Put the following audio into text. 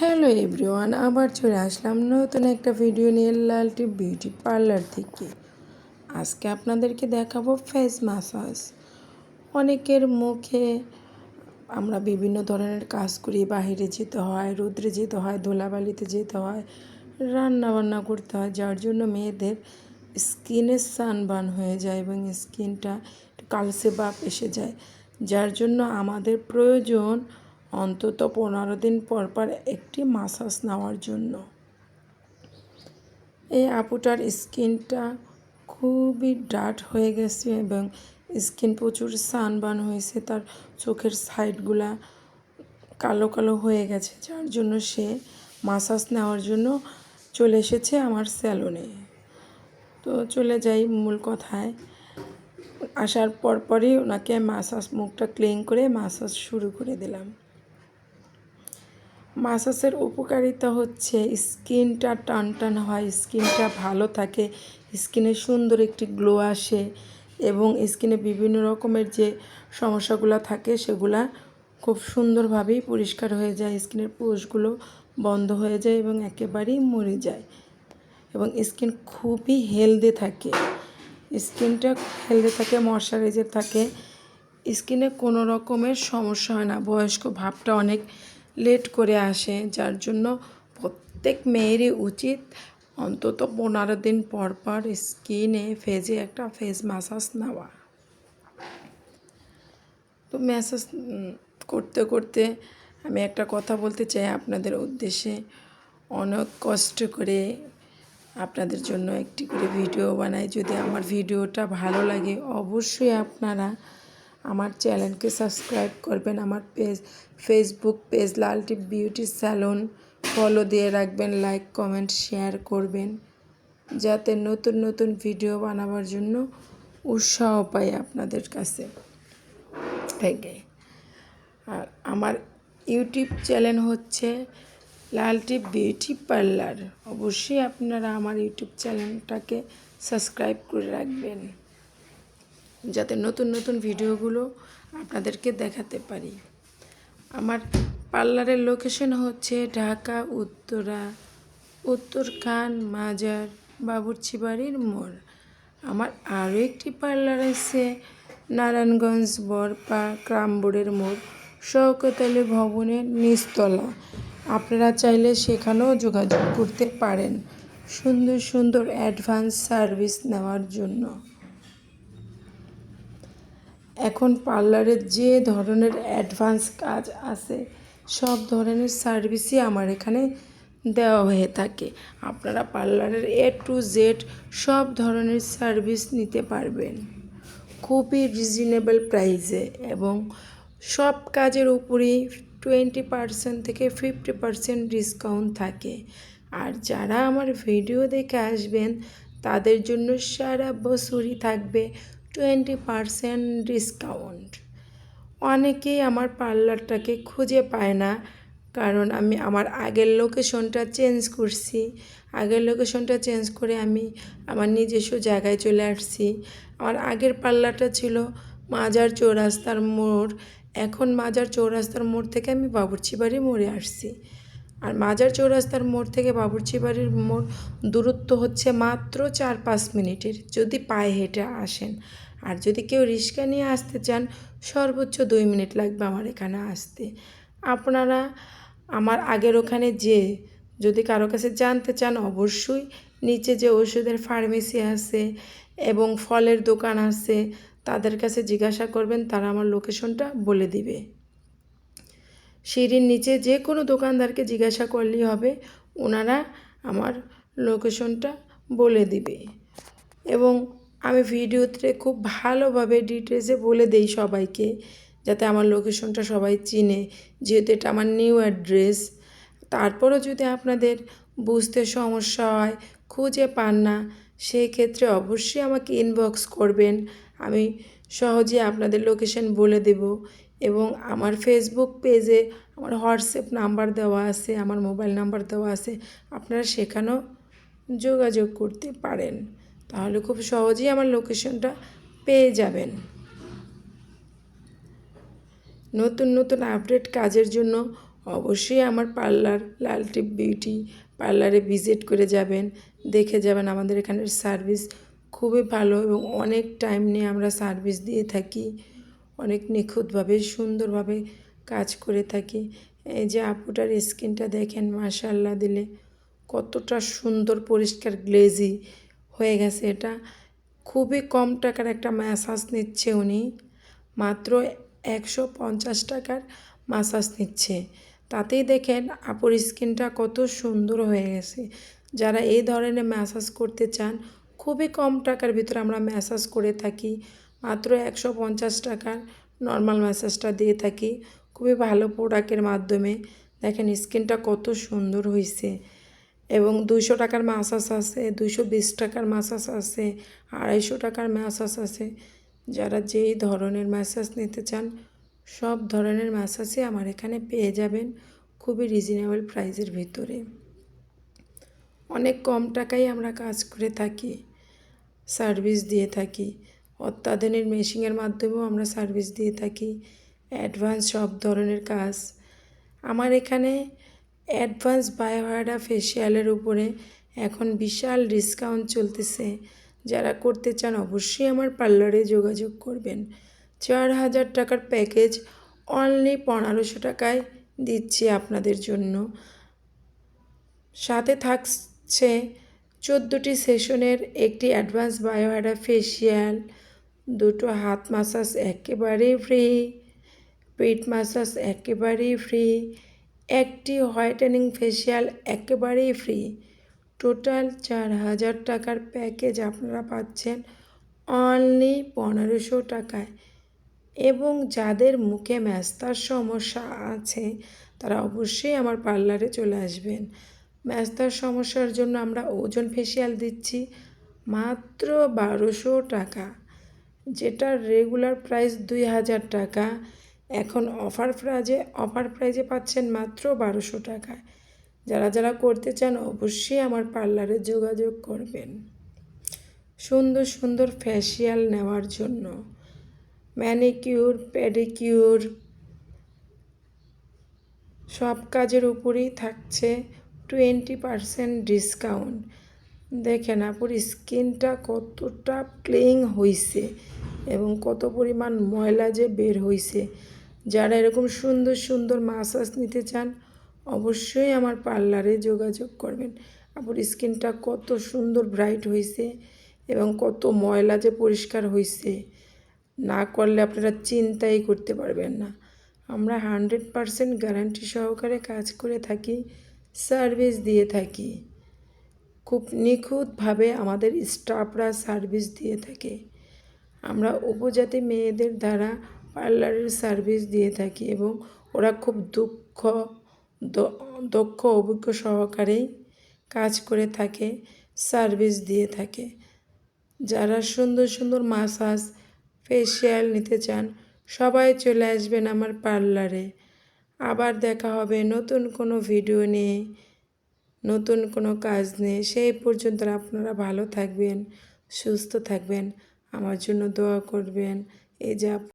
Hello everyone, আবার চলে আসলাম নতুন একটা ভিডিও নিয়ে লালটি বিউটি পার্লার থেকে। আজকে আপনাদেরকে দেখাবো ফেস ম্যাসাজ অনেকের মুখে আমরা বিভিন্ন ধরনের কাজ করি বাইরে যেতে হয়, রোদ্রে যেতে হয়, ধুলাবালিতে যেতে হয় রান্না বান্না করতে হয়, যার জন্য মেয়েদের স্কিনের সানবার্ন হয়ে যায় এবং স্কিনটা কালসে বাপ এসে যায়। যার জন্য আমাদের প্রয়োজন অন্তত পনেরো দিন পর পর একটি মাসাজ নেওয়ার জন্য। এই আপুটার স্কিনটা খুবই ডার্ট হয়ে গেছে এবং স্কিন প্রচুর সানবান হয়েছে, তার চোখের সাইডগুলা কালো কালো হয়ে গেছে, যার জন্য সে মাসাজ নেওয়ার জন্য চলে এসেছে আমার স্যালনে। তো চলে যাই মূল কথায়। আসার পরপরই ওনাকে মাসাজ, মুখটা ক্লিন করে মাসাজ শুরু করে দিলাম। মাসাজের উপকারিতা হচ্ছে স্কিনটা টান টান হয়, স্কিনটা ভালো থাকে, স্কিনে সুন্দর একটি গ্লো আসে এবং স্কিনে বিভিন্ন রকমের যে সমস্যাগুলো থাকে সেগুলা খুব সুন্দরভাবেই পরিষ্কার হয়ে যায়, স্কিনের পোষগুলো বন্ধ হয়ে যায় এবং একেবারেই মরে যায় এবং স্কিন খুবই হেলদি থাকে। স্কিনটা হেলদি থাকে, ময়শ্চারাইজার থাকে, স্কিনে কোনো রকমের সমস্যা হয় না, বয়স্ক ভাবটা অনেক লেট করে আসে, যার জন্য প্রত্যেক মেয়েরই উচিত অন্তত পনেরো দিন পর পর স্কিনে ফেজে একটা ফেস ম্যাসাজ নেওয়া। তো ম্যাসাজ করতে করতে আমি একটা কথা বলতে চাই আপনাদের উদ্দেশ্যে। অনেক কষ্ট করে আপনাদের জন্য একটি করে ভিডিও বানাই। যদি আমার ভিডিওটা ভালো লাগে, অবশ্যই আপনারা আমার চ্যানেলকে সাবস্ক্রাইব করবেন, আমার page, Facebook page, Laltip beauty salon. Follow দিয়ে রাখবেন, লাইক, কমেন্ট, শেয়ার করবেন। যাতে নতুন নতুন ভিডিও বানাবার জন্য উৎসাহ পাই আপনাদের কাছে। আর আমার ইউটিউব চ্যানেল হচ্ছে লালটি বিউটি পার্লার। অবশ্যই আপনারা আমার ইউটিউব চ্যানেলটাকে সাবস্ক্রাইব করে রাখবেন। যাতে নতুন নতুন ভিডিওগুলো আপনাদেরকে দেখাতে পারি। আমার পার্লারের লোকেশন হচ্ছে ঢাকা, উত্তরা উত্তর খান মাজার বাবুর্চি বাড়ির মোড়। আমার আরও একটি পার্লার আছে, নারায়ণগঞ্জ, বরপা, ক্রামবোর্ডের মোড় শওকত আলী ভবনের নিচতলা। আপনারা চাইলে সেখানেও যোগাযোগ করতে পারেন। সুন্দর সুন্দর অ্যাডভান্স সার্ভিস নেওয়ার জন্য। এখন পার্লারের যে ধরনের অ্যাডভান্স কাজ আছে, সব ধরনের সার্ভিসই আমার এখানে দেওয়া হয়ে থাকে। আপনারা পার্লারের এ টু জেড সব ধরনের সার্ভিস নিতে পারবেন। খুবই রিজনেবল প্রাইসে এবং সব কাজের উপরেই টোয়েন্টি পার্সেন্ট থেকে ফিফটি পার্সেন্ট ডিসকাউন্ট থাকে। আর যারা আমার ভিডিও দেখে আসবেন, তাদের জন্য সারা বছরই থাকবে টোয়েন্টি পারসেন্ট ডিসকাউন্ট। অনেকেই আমার পার্লারটাকে খুঁজে পায় না, কারণ আমি আমার আগের লোকেশনটা চেঞ্জ করছি। আগের লোকেশনটা চেঞ্জ করে আমি আমার নিজস্ব জায়গায় চলে আসছি। আমার আগের পার্লারটা ছিল মাজার চৌরাস্তার মোড়। এখন মাজার চৌরাস্তার মোড় থেকে আমি বাবুর্চি বাড়ি মোড়ে আসছি। আর মাজার চৌরাস্তার মোড় থেকে বাবুর্চি বাড়ির মোড় দূরত্ব হচ্ছে মাত্র চার পাঁচ মিনিটের, যদি পায়ে হেঁটে আসেন। আর যদি কেউ রিক্সা নিয়ে আসতে চান, সর্বোচ্চ দুই মিনিট লাগবে আমার এখানে আসতে। আপনারা আমার আগের ওখানে যে যদি কারও কাছে জানতে চান, অবশ্যই নিচে যে ওষুধের ফার্মেসি আছে এবং ফলের দোকান আছে, তাদের কাছে জিজ্ঞাসা করবেন, তারা আমার লোকেশনটা বলে দিবে। সিঁড়ির নিচে যে কোনো দোকানদারকে জিজ্ঞাসা করলেই হবে ওনারা আমার লোকেশনটা বলে দিবে। এবং আমি ভিডিওতে খুব ভালোভাবে ডিটেলসে বলে দেই সবাইকে, যাতে আমার লোকেশনটা সবাই চিনে। যেহেতু এটা আমার নিউ অ্যাড্রেস তারপরও যদি আপনাদের বুঝতে সমস্যা হয়, খুঁজে পান না সেই ক্ষেত্রে অবশ্যই আমাকে ইনবক্স করবেন। আমি সহজে আপনাদের লোকেশন বলে দেব এবং আমার ফেসবুক পেজে আমার হোয়াটসঅ্যাপ নাম্বার দেওয়া আছে, আমার মোবাইল নাম্বার দেওয়া আছে, আপনারা সেখানেও যোগাযোগ করতে পারেন। তাহলে খুব সহজেই আমার লোকেশনটা পেয়ে যাবেন। নতুন নতুন আপডেট কাজের জন্য অবশ্যই আমার পার্লার লালটিপ বিউটি পার্লারে ভিজিট করে যাবেন, দেখে যাবেন আমাদের এখানের সার্ভিস খুবই ভালো এবং অনেক টাইম নিয়ে আমরা সার্ভিস দিয়ে থাকি, অনেক নিখুঁতভাবে, সুন্দরভাবে কাজ করে থাকি। এই যে আপুটার স্কিনটা দেখেন মাশাল্লাহ দিলে কতটা সুন্দর, পরিষ্কার গ্লেজি হয়ে গেছে এটা। খুবই কম টাকার একটা ম্যাসাজ নিচ্ছে উনি। মাত্র একশো পঞ্চাশ টাকার ম্যাসাজ নিচ্ছে। তাতেই দেখেন আপুর স্কিনটা কত সুন্দর হয়ে গেছে। যারা এই ধরনের ম্যাসাজ করতে চান, খুবই কম টাকার ভিতরে আমরা ম্যাসাজ করে থাকি। মাত্র একশো পঞ্চাশ টাকার নর্মাল ম্যাসাজটা দিয়ে থাকি। খুবই ভালো প্রোডাক্টের মাধ্যমে। দেখেন স্কিনটা কত সুন্দর হয়েছে এবং দুইশো টাকার ম্যাসাজ আছে, দুইশো বিশ টাকার ম্যাসাজ আছে, আড়াইশো টাকার ম্যাসাজ আছে। যারা যেই ধরনের ম্যাসাজ নিতে চান, সব ধরনের ম্যাসাজই আমার এখানে পেয়ে যাবেন খুবই রিজনেবল প্রাইসের ভিতরে। অনেক কম টাকায় আমরা কাজ করে থাকি সার্ভিস দিয়ে থাকি। অত্যাধুনিক মেশিনের মাধ্যমেও আমরা সার্ভিস দিয়ে থাকি অ্যাডভান্স সব ধরনের কাজ। আমার এখানে অ্যাডভান্স বায়োহাডা ফেসিয়ালের উপরে এখন বিশাল ডিসকাউন্ট চলতেছে। যারা করতে চান অবশ্যই আমার পার্লারে যোগাযোগ করবেন। চার হাজার টাকার প্যাকেজ অনলি পনেরোশো টাকায় দিচ্ছি আপনাদের জন্য। সাথে থাকছে চোদ্দোটি সেশনের একটি অ্যাডভান্স বায়োহাডা ফেসিয়াল দুটো হাত মাসাজ একেবারেই ফ্রি, পেট মাসাজ একেবারেই ফ্রি একটি হোয়াইটেনিং ফেসিয়াল একেবারেই ফ্রি। টোটাল চার হাজার টাকার প্যাকেজ আপনারা পাচ্ছেন অনলি পনেরোশো টাকায়। এবং যাদের মুখে ম্যাস্তার সমস্যা আছে, তারা অবশ্যই আমার পার্লারে চলে আসবেন। ম্যাস্তার সমস্যার জন্য আমরা ওজন ফেসিয়াল দিচ্ছি মাত্র বারোশো টাকা যেটা রেগুলার প্রাইস দুই হাজার টাকা। এখন অফার প্রাইজে অফার প্রাইজে পাচ্ছেন মাত্র বারোশো টাকায় যারা যারা করতে চান অবশ্যই আমার পার্লারে যোগাযোগ করবেন। সুন্দর সুন্দর ফেসিয়াল নেওয়ার জন্য। ম্যানিকিউর প্যাডিকিউর সব কাজের উপরেই থাকছে টোয়েন্টি পারসেন্ট ডিসকাউন্ট দেখেন আপুর স্কিনটা কতটা ক্লিন হয়েছে এবং কত পরিমাণ ময়লা যে বের হয়েছে যারা এরকম সুন্দর সুন্দর মাসাজ নিতে চান, অবশ্যই আমার পার্লারে যোগাযোগ করবেন। আপুর স্কিনটা কত সুন্দর ব্রাইট হয়েছে এবং কত ময়লা যে পরিষ্কার হয়েছে না করলে আপনারা চিন্তাই করতে পারবেন না। আমরা হান্ড্রেড পারসেন্ট গ্যারান্টি সহকারে কাজ করে থাকি, সার্ভিস দিয়ে থাকি। খুব নিখুঁতভাবে আমাদের স্টাফরা সার্ভিস দিয়ে থাকে। আমরা উপজাতি মেয়েদের দ্বারা পার্লারের সার্ভিস দিয়ে থাকি এবং ওরা খুব দুঃখ দক্ষ, অভিজ্ঞ সহকারেই কাজ করে থাকে, সার্ভিস দিয়ে থাকে। যারা সুন্দর সুন্দর মাসাজ, ফেসিয়াল নিতে চান, সবাই চলে আসবেন আমার পার্লারে। আবার দেখা হবে নতুন কোনো ভিডিও নিয়ে, নতুন কোনো কাজ নিয়ে। সেই পর্যন্ত আপনারা ভালো থাকবেন, সুস্থ থাকবেন। আমার জন্য দোয়া করবেন। এই যে